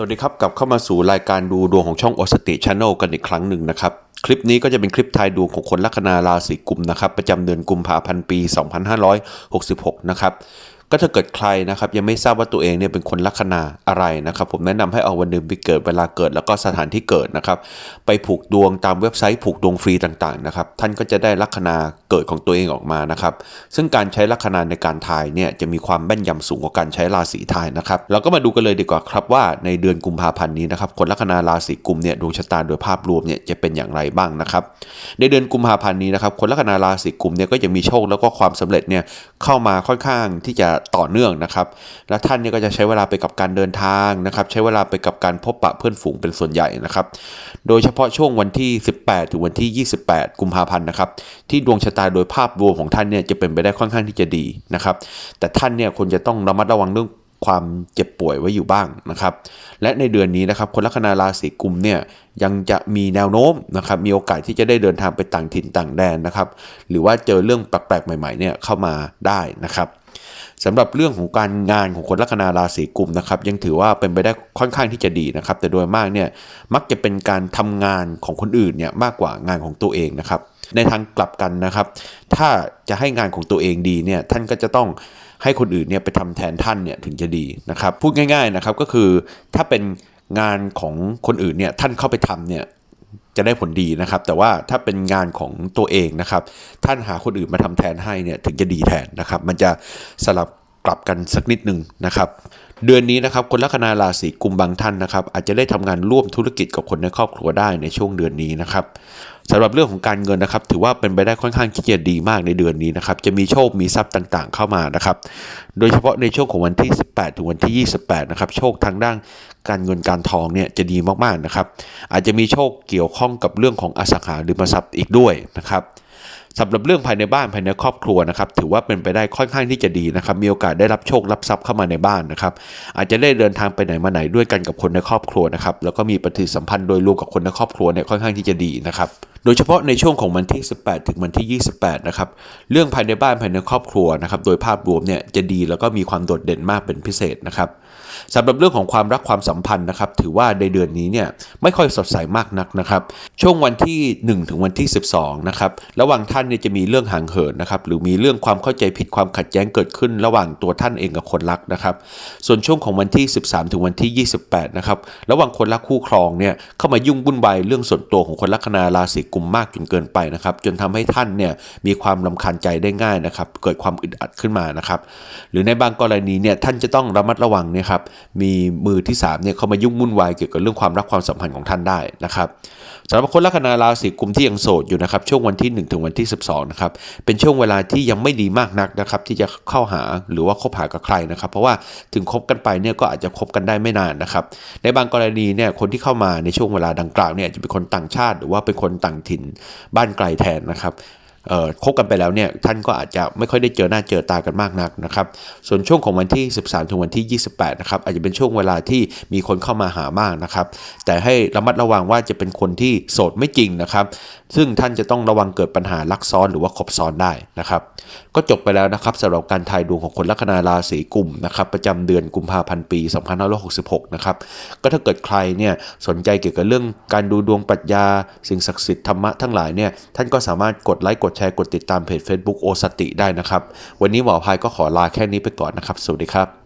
สวัสดีครับกลับเข้ามาสู่รายการดูดวงของช่องอสติชาน n e ลกันอีกครั้งหนึ่งนะครับ คลิปนี้ก็จะเป็นคลิปทายดวงของคนลัคนาราศีกุมนะครับ ประจำเดือนกุมภาพันธ์ปี 2566 นะครับ ก็ถ้าเกิดใครนะครับยังไม่ทราบว่าตัวเองเนี่ยเป็นคนลัคนาอะไรนะครับ ผมแนะนำให้เอาวันเดือนปีเกิดเวลาเกิดแล้วก็สถานที่เกิดนะครับ ไปผูกดวงตามเว็บไซต์ผูกดวงฟรีต่างๆนะครับ ท่านก็จะได้ลัคนาเกิดของตัวเองออกมานะครับ ซึ่งการใช้ลัคนาในการทายเนี่ยจะมีความแม่นยำสูงกว่าการใช้ราศีทายนะครับเราก็มาดูกันเลยดีกว่าครับว่าในเดือนกุมภาพันธ์นี้นะครับ คนลัคนาราศีกุมเนี่ยดวงชะตาโดยภาพรวมเนี่ยจะเป็นอย่างไรบ้างนะครับ ในเดือนกุมภาพันธ์นี้นะครับ คนลัคนาราศีกุมเนี่ยก็จะมีโชคแล้วก็ความสำเร็จเนี่ยเข้ามาค่อนข้างที่จะต่อเนื่องนะครับ และท่านเนี่ยก็จะใช้เวลาไปกับการเดินทางนะครับ ใช้เวลาไปกับการพบปะเพื่อนฝูงเป็นส่วนใหญ่นะครับ โดยเฉพาะช่วงวันที่ 18 ถึงวันที่ 28 กุมภาพันธ์นะครับ ที่ดวงชะตาโดยภาพรวมของท่านเนี่ยจะเป็นไปได้ค่อนข้างที่จะดีนะครับ แต่ท่านเนี่ยควรจะต้องระมัดระวังเรื่องความเจ็บป่วยไว้อยู่บ้างนะครับ และในเดือนนี้นะครับ คนลัคนาราศีกุมเนี่ยยังจะมีแนวโน้มนะครับ มีโอกาสที่จะได้เดินทางไปต่างถิ่นต่างแดนนะครับ หรือว่าเจอเรื่องแปลกๆใหม่ๆเนี่ยเข้ามาได้นะครับ สำหรับเรื่องของการงานของคนลัคนาราศีกุมนะครับยังถือว่าเป็นไปได้ค่อนข้างที่จะดีนะครับ แต่โดยมากเนี่ยมักจะเป็นการทำงานของคนอื่นเนี่ยมากกว่างานของตัวเองนะครับ ในทางกลับกันนะครับ ถ้าจะให้งานของตัวเองดีเนี่ยท่านก็จะต้องให้คนอื่นเนี่ยไปทำแทนท่านเนี่ยถึงจะดีนะครับ พูดง่าย ๆนะครับก็คือถ้าเป็นงานของคนอื่นเนี่ยท่านเข้าไปทำเนี่ย จะได้ผลดีนะครับ แต่ว่าถ้าเป็นงานของตัวเองนะครับ ท่านหาคนอื่นมาทำแทนให้เนี่ยถึงจะดีแทนนะครับ มันจะสลับกลับกันสักนิดหนึ่งนะครับเดือนนี้นะครับคนลัคนาราศีกุมบางท่านนะครับอาจจะได้ทำงานร่วมธุรกิจกับคนในครอบครัวได้ในช่วงเดือนนี้นะครับ สำหรับเรื่องของการเงินนะครับ ถือว่าเป็นไปได้ค่อนข้างที่จะดีมากในเดือนนี้นะครับ จะมีโชคมีทรัพย์ต่างๆ เข้ามานะครับ โดยเฉพาะในช่วงของวันที่ 18 ถึงวันที่ 28 นะครับ โชคทางด้านการเงินการทองเนี่ยจะดีมากๆนะครับ อาจจะมีโชคเกี่ยวข้องกับเรื่องของอสังหาริมทรัพย์อีกด้วยนะครับสำหรับเรื่องภายในบ้านภายในครอบครัวนะครับถือว่าเป็นไปได้ค่อนข้างที่จะดีนะครับ มีโอกาสได้รับโชครับทรัพย์เข้ามาในบ้านนะครับ อาจจะได้เดินทางไปไหนมาไหนด้วยกันกับคนในครอบครัวนะครับแล้วก็มีปฏิสัมพันธ์โดยรวมกับคนในครอบครัวเนี่ยค่อนข้างที่จะดีนะครับ ดยเฉพาะในช่วงของวันที่ 18 ถึงวันที่ 28 นะครับ เรื่องภายในบ้านภายในครอบครัวนะครับ โดยภาพรวมเนี่ยจะดีแล้วก็มีความโดดเด่นมากเป็นพิเศษนะครับสำหรับเรื่องของความรักความสัมพันธ์นะครับ ถือว่าในเดือนนี้เนี่ยไม่ค่อยสดใสมากนักนะครับ ช่วงวันที่ 1 ถึงวันที่ 12 นะครับ ระหว่างท่านเนี่ยจะมีเรื่องห่างเหินนะครับ หรือมีเรื่องความเข้าใจผิดความขัดแย้งเกิดขึ้น ระหว่างตัวท่านเองกับคนรักนะครับ ส่วนช่วงของวันที่ 13 ถึงวันที่ 28 นะครับ ระหว่างคนรักคู่ครองเนี่ยเข้ามายุ่งวุ่นวายเรื่องส่วนตัวของคนลัคนาราศีกุมมากจนเกินไปนะครับ จนทำให้ท่านเนี่ยมีความลำคาญใจได้ง่ายนะครับ เกิดความอึดอัดขึ้นมานะครับ หรือในบางกรณีเนี่ยท่านจะต้องระมัดระวังเนี่ยครับมีมือที่3เนี่ยเข้ามายุ่งวุ่นวายเกี่ยวกับเรื่องความรักความสัมพันธ์ของท่านได้นะครับสำหรับคนลัคนาราศีกุมที่ยังโสดอยู่นะครับช่วงวันที่ 1 ถึงวันที่ 12นะครับเป็นช่วงเวลาที่ยังไม่ดีมากนักนะครับที่จะเข้าหาหรือว่าคบหากับใครนะครับ เพราะว่าถึงคบกันไปเนี่ยก็อาจจะคบกันได้ไม่นานนะครับในบางกรณีเนี่ยคนที่เข้ามาในช่วงเวลาดังกล่าวเนี่ยจะเป็นคนต่างชาติ หรือว่าเป็นคนต่างถิ่นบ้านไกลแทนนะครับ คบกันไปแล้วเนี่ยท่านก็อาจจะไม่ค่อยได้เจอหน้าเจอตากันมากนักนะครับ ส่วนช่วงของวันที่ 13 ถึงวันที่ 28 นะครับ อาจจะเป็นช่วงเวลาที่มีคนเข้ามาหามากนะครับ แต่ให้ระมัดระวังว่าจะเป็นคนที่โสดไม่จริงนะครับ ซึ่งท่านจะต้องระวังเกิดปัญหาลักซ้อนหรือว่าคบซ้อนได้นะครับ ก็จบไปแล้วนะครับสำหรับการทายดวงของคนลัคนาราศีกุมนะครับประจำเดือนกุมภาพันธ์ปี 2566 นะครับ ก็ถ้าเกิดใครเนี่ยสนใจเกี่ยวกับเรื่องการดูดวงปรัชญา สิ่งศักดิ์สิทธิ์ธรรมะทั้งหลายเนี่ยท่านก็สามารถกดไลค์กดแชร์ กดติดตามเพจ Facebook โอสติได้นะครับ วันนี้หมอพายก็ขอลาแค่นี้ไปก่อนนะครับ สวัสดีครับ